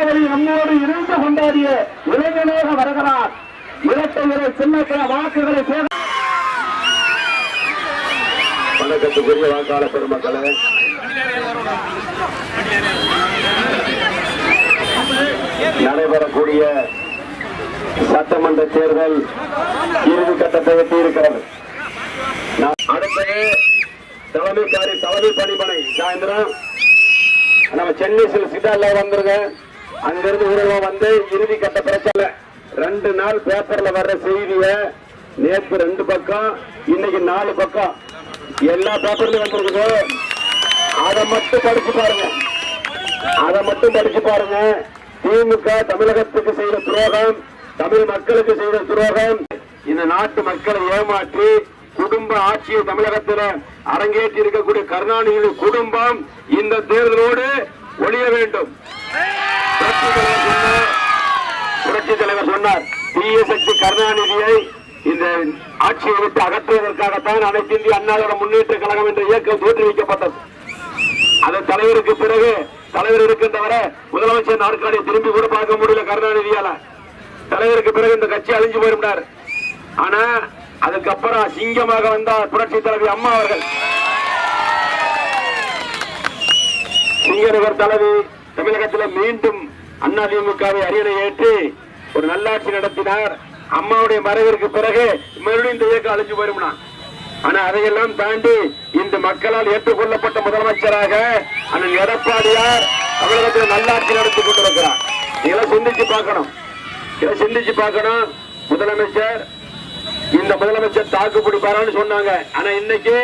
தீபாவளி நம்மோடு இணைந்து கொண்டாடிய இளைஞனாக வருகிறார். இரட்டை சின்ன வாக்குகளை சேர வணக்கத்துக்குரிய வாக்காள பெருமக்களே. நடைபெறக்கூடிய சட்டமன்ற தேர்தல் இறுதி கட்டத்தை எட்டியிருக்கிறது. அடுத்தது தலைமைக்காரி தலைமை பணிமனை. சாயந்தரம். நம்ம சென்னை சில சிட்டால வந்துருங்க. அங்கிருந்து ஊர்வலம் வந்து இறுதி கட்ட பிரச்சனை ரெண்டு நாள் பேப்பர்ல வர்ற செய்திய நேற்று ரெண்டு பக்கம் இன்னைக்கு நாலு பக்கம். எல்லா பேப்பர்லயும் வந்திருக்குது அதை மட்டும் படிச்சு பாருங்க. அதை மட்டும் படிச்சு பாருங்க. திமுக தமிழகத்துக்கு செய்த துரோகம் தமிழ் மக்களுக்கு செய்த துரோகம் இந்த நாட்டு மக்களை ஏமாற்றி குடும்ப ஆட்சியை தமிழகத்தில் அரங்கேற்றி இருக்கக்கூடிய கருணாநிதி குடும்பம் இந்த தேர்தலோடு ஒழிய வேண்டும் தலைவர் புரட்சி தலைவர் சொன்னார் தீய சக்தி கருணாநிதியை இந்த ஆட்சியை விட்டு அகற்றுவதற்காகத்தான் அனைத்து இந்திய அண்ணாதிர முன்னேற்ற கழகம் என்ற இயக்கம் தோற்றுவிக்கப்பட்டது அதன் தலைவருக்கு பிறகு தலைவர் இருக்கின்றவரை முதலமைச்சர் நாற்காலியை திரும்பி கூட பார்க்க முடியல கருணாநிதியால தலைவருக்கு பிறகு இந்த கட்சி அழிஞ்சு போயிருந்தார் ஆனா அதுக்கப்புறம் சிங்கமாக வந்தார் புரட்சி தலைவி அம்மா அவர்கள் சிங்கநகர் தலைவி தமிழகத்தில் மீண்டும் அதிமுகவை அரியணை ஏற்று ஒரு நல்லாட்சி நடத்தினார். அம்மாவுடைய மறைவிற்கு பிறகு மறுபடியும் இந்த இயக்கம் அழிஞ்சு போயிரும்னா. ஆனா அதையெல்லாம் தாண்டி இந்த மக்களால் ஏற்றுக்கொள்ளப்பட்ட முதலமைச்சராக அண்ணன் எடப்பாடியார் தமிழகத்தில் நல்லாட்சி நடத்தி கொண்டிருக்கிறார். இதெல்லாம் சிந்திச்சு பார்க்கணும். இதை சிந்திச்சு பார்க்கணும். முதலமைச்சர் இந்த முதலமைச்சர் தாக்கு பிடிப்பாரான்னு சொன்னாங்க. ஆனா இன்னைக்கு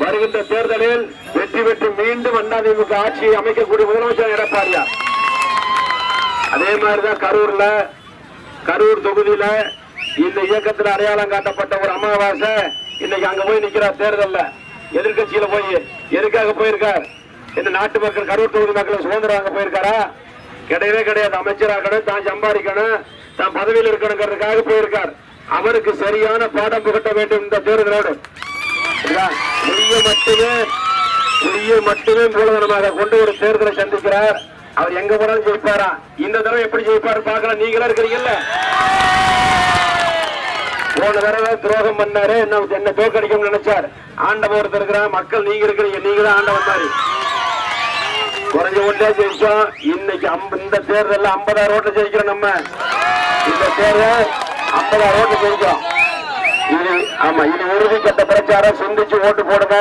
வருகின்ற தேர்தலில் வெற்றி பெற்று மீண்டும் அதிமுக ஆட்சியை அமைக்கக்கூடிய முதலமைச்சர் எடப்பாடியார். அதே மாதிரிதான் கரூர்ல கரூர் தொகுதியில இந்த இயக்கத்தில் அடையாளம் காட்டப்பட்ட ஒரு அமாவாசை இன்னைக்கு அங்க போய் நிக்கிறார் தேர்தல்ல. எதிர்கட்சியில போய் எதுக்காக போயிருக்கார்? இந்த நாட்டு மக்கள் கரூர் தொகுதி மக்கள் சுதந்திரம் அங்க போயிருக்காரா? கிடையவே கிடையாது. அமைச்சராகணும் தான் சம்பாதிக்கணும் தான் பதவியில் இருக்கணுங்கிறதுக்காக போயிருக்கார். அவருக்கு சரியான பாடம் புகட்ட வேண்டும் இந்த தேர்தலோடு. சரிங்களா? மட்டுமே பொய்யை மட்டுமே மூலதனமாக கொண்டு ஒரு தேர்தலை சந்திக்கிறார். அவர் எங்க போனாலும் ஜெயிப்பாரா? இந்த தடவை எப்படி ஜெயிப்பாரு பாக்கலாம் நீங்களா இருக்கிறீங்கல்ல? போன தடவை துரோகம் பண்ணாரு. என்ன என்ன தோக்கடிக்கும் நினைச்சார். ஆண்டவன் ஒருத்தர் இருக்கிறான் மக்கள் நீங்க இருக்கிறீங்க. நீங்க தான் ஆண்டவன் மாதிரி. குறைஞ்ச ஓட்டே ஜெயிச்சோம். இன்னைக்கு இந்த தேர்தல் ஐம்பதாயிரம் ஓட்டு ஜெயிக்கிறோம் நம்ம. இந்த தேர்தல் ஐம்பதாயிரம் ஓட்டு ஜெயிக்கிறோம் இது ஆமா இது உறுதி கட்ட பிரச்சாரம். சிந்திச்சு ஓட்டு போடுங்க.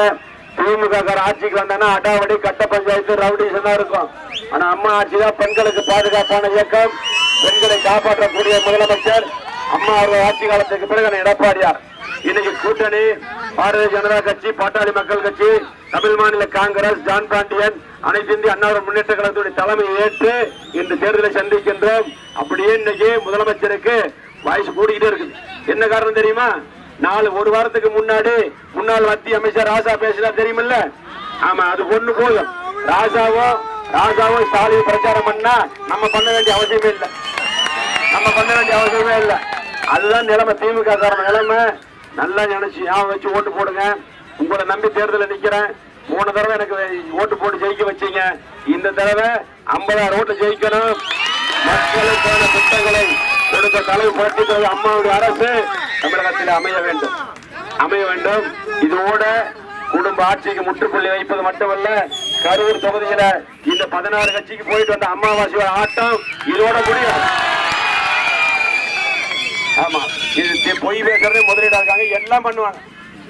திமுக ஆட்சிக்கு வந்தானா அடாவடி கட்ட பஞ்சாயத்து ரவுடிசம் தான் இருக்கும். ஆனா அம்மா ஆட்சி தான் பெண்களுக்கு பாதுகாப்பான இயக்கம். பெண்களை காப்பாற்றக்கூடிய முதலமைச்சர் அம்மா அவர்கள் ஆட்சி காலத்துக்கு பிறகு எடப்பாடியார். இன்னைக்கு கூட்டணி பாரதிய ஜனதா கட்சி பாட்டாளி மக்கள் கட்சி தமிழ் மாநில காங்கிரஸ் ஜான் பாண்டியன் அனைத்து இந்திய அண்ணாவிர முன்னேற்ற கழகத்துடைய தலைமையை ஏற்று இன்று தேர்தலை சந்திக்கின்றோம். அப்படியே இன்னைக்கு முதலமைச்சருக்கு வாய்ஸ் கூடிக்கிட்டே இருக்குது. என்ன காரணம் தெரியுமா? நாலு ஒரு வாரத்துக்கு முன்னாடி முன்னாள் மத்திய அமைச்சர் ராசா பேசினா தெரியுமில்ல? ஆமா அது ஒண்ணு போதும். ராசாவோ ராசாவோ ஸ்டாலின் பிரச்சாரம் பண்ணா நம்ம பண்ண வேண்டிய அவசியமே இல்லை. நம்ம பண்ண வேண்டிய அவசியமே இல்லை. அதுதான் நிலைமை. திமுக காரண நிலைமை. நல்லா நினைச்சு ஞாபகம் வச்சு ஓட்டு போடுங்க. உங்களை நம்பி தேர்தலில் நிக்கிறேன். போன தடவை எனக்கு ஓட்டு போட்டு ஜெயிக்க வச்சீங்க. இந்த தடவை ஐம்பதாயிரம் ஓட்டு ஜெயிக்கணும். மக்களுக்கான திட்டங்களை கொடுத்த தலைவர் புரட்சி அம்மாவுடைய அரசு தமிழகத்தில் அமைய வேண்டும். அமைய வேண்டும். இதோட குடும்ப ஆட்சிக்கு முற்றுப்புள்ளி வைப்பது மட்டுமல்ல கரூர் தொகுதியில இந்த பதினாறு கட்சிக்கு போயிட்டு வந்த அம்மாவாசியோட ஆட்டம் இதோட முடியும். ஆமா இது பொய் பேசுறது முதலீடா இருக்காங்க எல்லாம் பண்ணுவாங்க.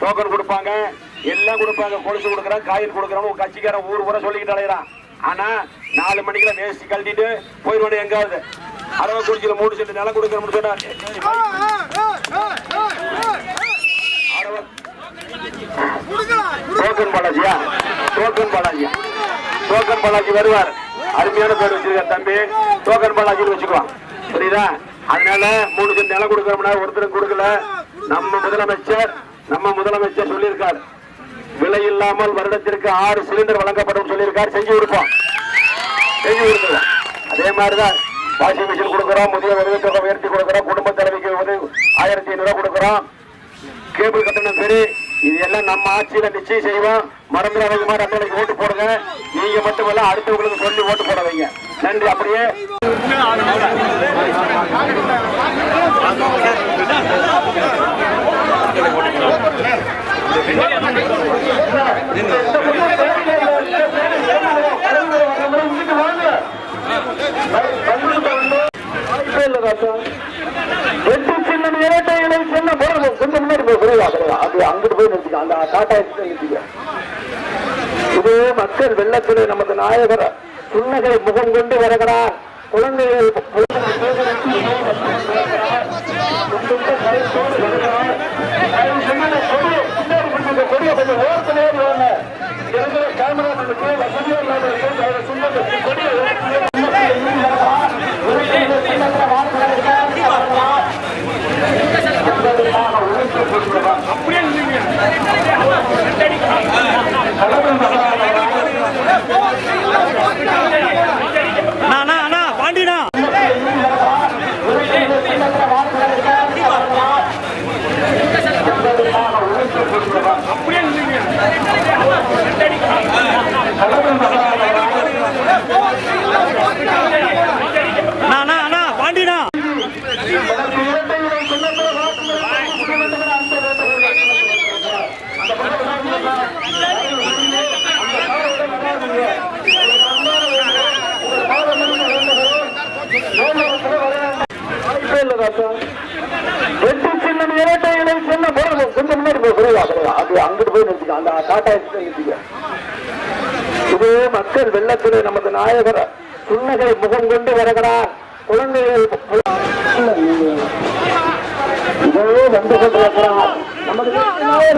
டோக்கன் கொடுப்பாங்க எல்லாம் கொடுப்பாங்க கொலுசு கொடுக்குறான் காயின் கொடுக்குறான் உங்க கட்சிக்காரன் ஊர் ஊரை சொல்லிக்கிட்டு அலையிறான். ஆனா நாலு மணிக்கெல்லாம் வேஸ்ட் கழட்டிட்டு போயிடுவானு எங்காவது. அளவு குறிச்சில மூணு சென்ட் நிலம் கொடுக்கணும்னு அளவு- டோக்கன் பாலாஜியா? டோக்கன் பாலாஜியா டோக்கன் பாலாஜி வருவார். அருமையான பேர் வச்சிருக்கார் தம்பி. டோக்கன் பாலாஜின்னு வச்சுக்குவான். புரியுதா அதனால மூணு சென்ட் நிலம் கொடுக்கறோம்னா ஒருத்தருக்கு கொடுக்கல. நம்ம முதலமைச்சர் நம்ம முதலமைச்சர் சொல்லியிருக்கார். விலை இல்லாமல் வருடத்திற்கு ஆறு சிலிண்டர் வழங்கப்படும் சொல்லியிருக்கார். செஞ்சு கொடுப்போம். செஞ்சு கொடுத்துருவோம். அதே மாதிரிதான் வாஷிங் மிஷின் கொடுக்குறோம் முதிய உதவி தொகை உயர்த்தி கொடுக்குறோம் குடும்ப தலைவிக்கு உதவி ஆயிரத்தி ஐநூறுரூவா கொடுக்குறோம் கேபிள் கட்டணம் சரி இது எல்லாம் நம்ம ஆட்சியில நிச்சயம் செய்வோம். மறந்து அதிகமாக அண்ணனுக்கு ஓட்டு போடுங்க. நீங்க மட்டுமல்ல அடுத்தவங்களுக்கு சொல்லி ஓட்டு போட வைங்க. நன்றி அப்படியே. எட்டு சின்ன இரட்டைகளை சின்ன போறோம் கொஞ்சம் முன்னாடி போய் புரியுதா புரியுதா அது அங்கிட்டு போய் இதே மக்கள் வெள்ளத்திலே நமது நாயகர் புன்னகை முகம் கொண்டு வருகிறார். குழந்தைகள் கொடிய கொஞ்சம் வாங்க இருக்கிற கேமரா வசதியாக அண்ணா அண்ணா அண்ணா பாண்டினா அண்ணா அண்ணா அண்ணா பாண்டினா எட்டு சின்ன இரட்டைகளை சின்ன போறோம் கொஞ்சம் முன்னாடி போய் புரியுதா புரியுதா அது அங்கிட்டு போய் நிறுத்திக்க. அந்த டாட்டா எடுத்து நிறுத்திக்க. இதே மக்கள் வெள்ளத்திலே நமது நாயகர் புன்னகை முகம் கொண்டு வருகிறார். குழந்தைகள் இதோ வந்து கொண்டிருக்கிறார். நமது விஜயவேகம்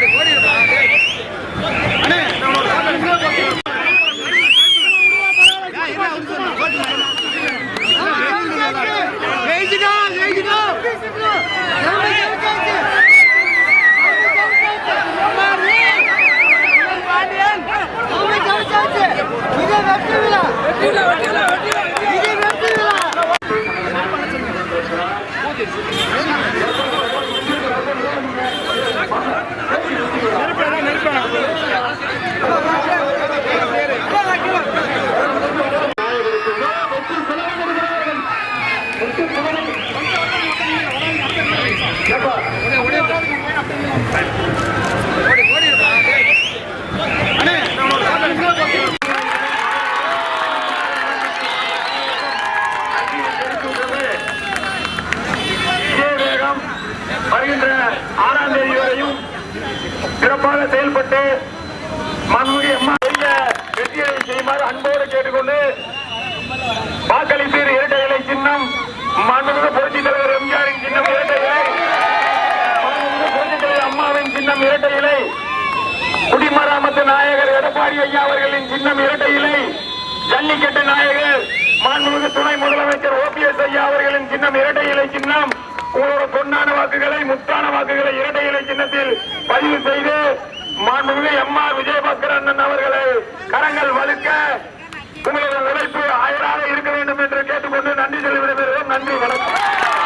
வருகின்ற ஆறாம் தேதி வரையும் சிறப்பாக செயல்பட்டு மன்முகி அம்மா வெற்றியை செய்யுமாறு அன்போடு கேட்டுக்கொண்டு வாக்களிப்பீர் இரட்டை இலை சின்னம் மாண்புமிகு புரட்சித் தலைவர் எம்ஜிஆரின் சின்னம் இரட்டை இலை புரட்சித் தலைவர் அம்மாவின் சின்னம் இரட்டை இலை குடிமராமத்து நாயகர் எடப்பாடி ஐயா அவர்களின் சின்னம் இரட்டை இலை ஜல்லிக்கட்டு நாயகர் மாண்புமிகு துணை முதலமைச்சர் ஓபிஎஸ் ஐயா அவர்களின் சின்னம் இரட்டை இலை சின்னம் உங்களோட பொன்னான வாக்குகளை முத்தான வாக்குகளை இரட்டை இலை சின்னத்தில் பதிவு செய்து மாண்புமிகு எம்மா விஜயபாஸ்கர் அண்ணன் அவர்களை கரங்கள் வலுக்க உங்களோட உழைப்பு ஆயராக இருக்க வேண்டும் என்று கேட்டுக்கொண்டு நன்றி சொல்லி நன்றி வணக்கம்.